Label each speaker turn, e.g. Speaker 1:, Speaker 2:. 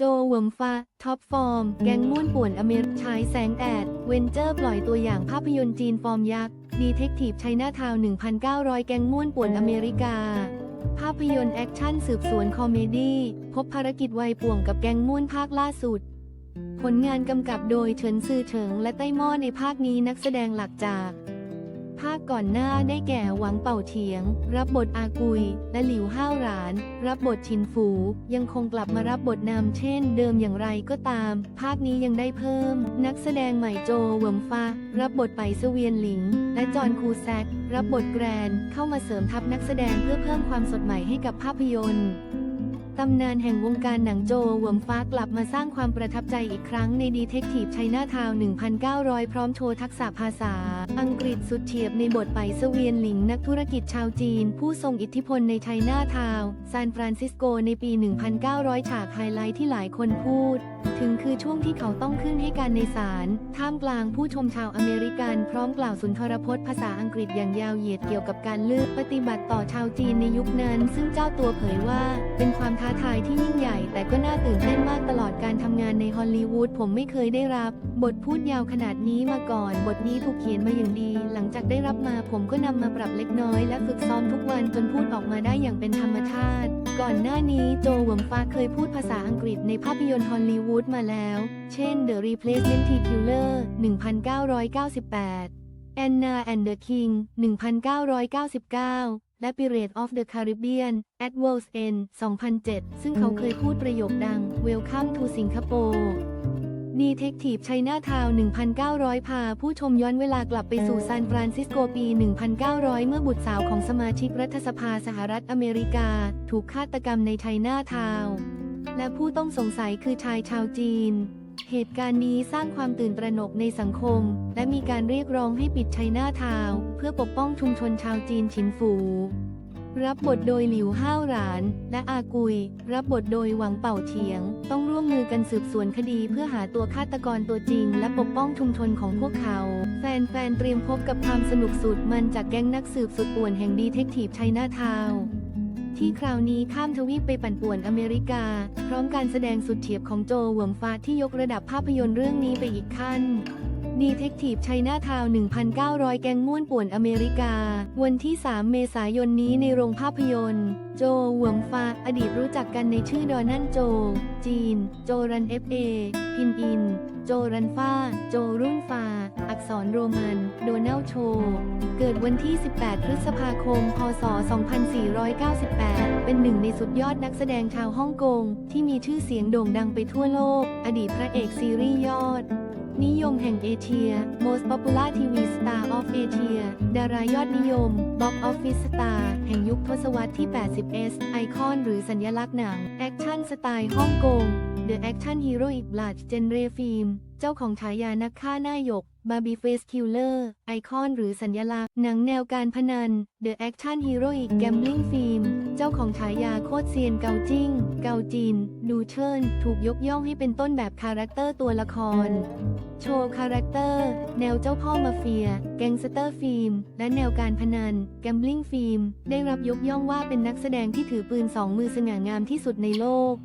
Speaker 1: โจเหวิมฟ้าท็อปฟอร์ม แกงม่วนป่วนอเมริฉายแสงแอด เวนเจอร์ปล่อยตัวอย่างภาพยนตร์จีนฟอร์มยักษ์ดีเทคทีฟไชน่าทาวน์1,900 แกงม่วนป่วนอเมริกา ภาพยนตร์แอคชั่นสืบสวนคอมเมดี้พบภารกิจวัยป่วงกับแกงม่วนภาคล่าสุด ผลงานกำกับโดยเฉินซือเฉิงและไต้หม้อในภาคนี้นักแสดงหลักจาก ภาคก่อนหน้าได้แก่หวังเป่าเฉียง รับบทอากุย และหลิวห้าวหราน รับบทชินฝูยังคงกลับมารับบทนำเช่นเดิมอย่างไรก็ตาม ภาคนี้ยังได้เพิ่ม นักแสดงใหม่โจเวิมฟ้ารับบทไปเสเวียนหลิง และจอห์นคูแซกรับบทแกรนเข้ามาเสริมทัพนักแสดงเพื่อเพิ่มความสดใหม่ให้กับภาพยนตร์ ตำนานแห่งวงการหนังโจหวิมฟ้ากลับมาสร้างความประทับใจอีกครั้งในดีเทคทีฟไชน่าทาวน์1,900 พร้อมโชว์ทักษะภาษา อังกฤษสุดเฉียบในบทไปเสเวียนหลิงนักธุรกิจชาวจีน ผู้ทรงอิทธิพลในไชน่าทาวน์ซานฟรานซิสโกในปี 1,900 ฉากไฮไลท์ที่หลายคนพูดถึงคือช่วงที่เขาต้องขึ้นให้การในศาล ท่ามกลางผู้ชมชาวอเมริกันพร้อมกล่าวสุนทรพจน์ภาษาอังกฤษอย่างยาวเหยียดเกี่ยวกับการเลือกปฏิบัติต่อชาวจีนในยุคนั้น ซึ่งเจ้าตัวเผยว่า เป็นความท้าทายที่ยิ่งใหญ่ แต่ก็น่าตื่นเต้นมากตลอดการทำงานในฮอลลีวูดผมไม่เคยได้รับ บทพูดยาวขนาดนี้มาก่อน บทนี้ถูกเขียนมาอย่างดี หลังจากได้รับมาผมก็นำมาปรับเล็กน้อยและฝึกซ้อมทุกวันจนพูดออกมาได้อย่างเป็นธรรมชาติ ก่อนหน้านี้โจหวิมฟ้าเคยพูดภาษาอังกฤษในภาพยนตร์ฮอลลีวูดมาแล้ว เช่น The Replacement Killer 1998 Anna and the King 1999 และ Pirates of the Caribbean at World's End 2007 ซึ่งเขาเคยพูดประโยคดัง Welcome to Singapore ดีเทคทีฟไชน่าทาวน์1,900 พาผู้ชมย้อนเวลากลับไปสู่ซานฟรานซิสโกปี 1,900 เมื่อบุตรสาวของสมาชิกรัฐสภาสหรัฐอเมริกา ถูกฆาตกรรมในไชน่าทาวน์ และผู้ต้องสงสัยคือชายชาวจีน เหตุการณ์นี้สร้างความตื่นตระหนกในสังคม และมีการเรียกร้องให้ปิดไชน่าทาวเพื่อปกป้องชุมชนชาวจีนฉินฝูรับบทโดยหลิวห้าวหราน และอากุย รับบทโดยหวังเป่าเฉียง ต้องร่วมมือกันสืบสวนคดีเพื่อหาตัวฆาตกรตัวจริง และปกป้องชุมชนของพวกเขา แฟนๆเตรียมพบกับความสนุกสุดมันจากแก๊งนักสืบสุดป่วนแห่งดีเทคทีฟไชน่าทาว ที่คราวนี้ข้ามทวีปไปปั่นป่วนอเมริกา พร้อมการแสดงสุดเฉียบของโจเหวิมฟ้าที่ยกระดับภาพยนตร์เรื่องนี้ไปอีกขั้น ดีเทคทีฟไชน่าทาวน์1,900 แกงม่วนป่วนอเมริกา วันที่ 3 เมษายนนี้ในโรงภาพยนตร์ โจหวงฟา อดีตรู้จักกันในชื่อดอนันโจ จีน โจรันเอฟเอ พินอิน โจรันฟ้า โจรุ่นฟาอักษรโรมันโดนัลโช เกิดวันที่ 18 พฤษภาคม พศ 2498 เป็นหนึ่งในสุดยอดนักแสดงชาวฮ่องกงที่มีชื่อเสียงโด่งดังไปทั่วโลก อดีตพระเอกซีรีส์ยอด นิยมแห่งเอเชีย Most Popular TV Star of Asia ดารายอดนิยม Box Office Star แห่งยุคทศวรรษที่ 80S ไอคอนหรือสัญลักษณ์หนัง แอคชั่นสไตล์ฮ่องกง The Action Heroic Blood Genre Film จ้าของฉายานักฆ่าหน้าหยก Barbie Face Killer ไอคอนหรือสัญลักษณ์ หนังแนวการพนัน The Action Heroic Gambling Film เจ้าของฉายาโคตรเซียนเกาจิ้ง เกาจิน ดูเชิญถูกยกย่องให้เป็นต้นแบบคาแรคเตอร์ตัวละคร โชว์คาแรคเตอร์ แนวเจ้าพ่อมาเฟีย แก๊งสเตอร์ฟิล์ม และแนวการพนัน แกมบลิงฟิล์ม ได้รับยกย่องว่าเป็นนักแสดงที่ถือปืนสองมือสง่างามที่สุดในโลก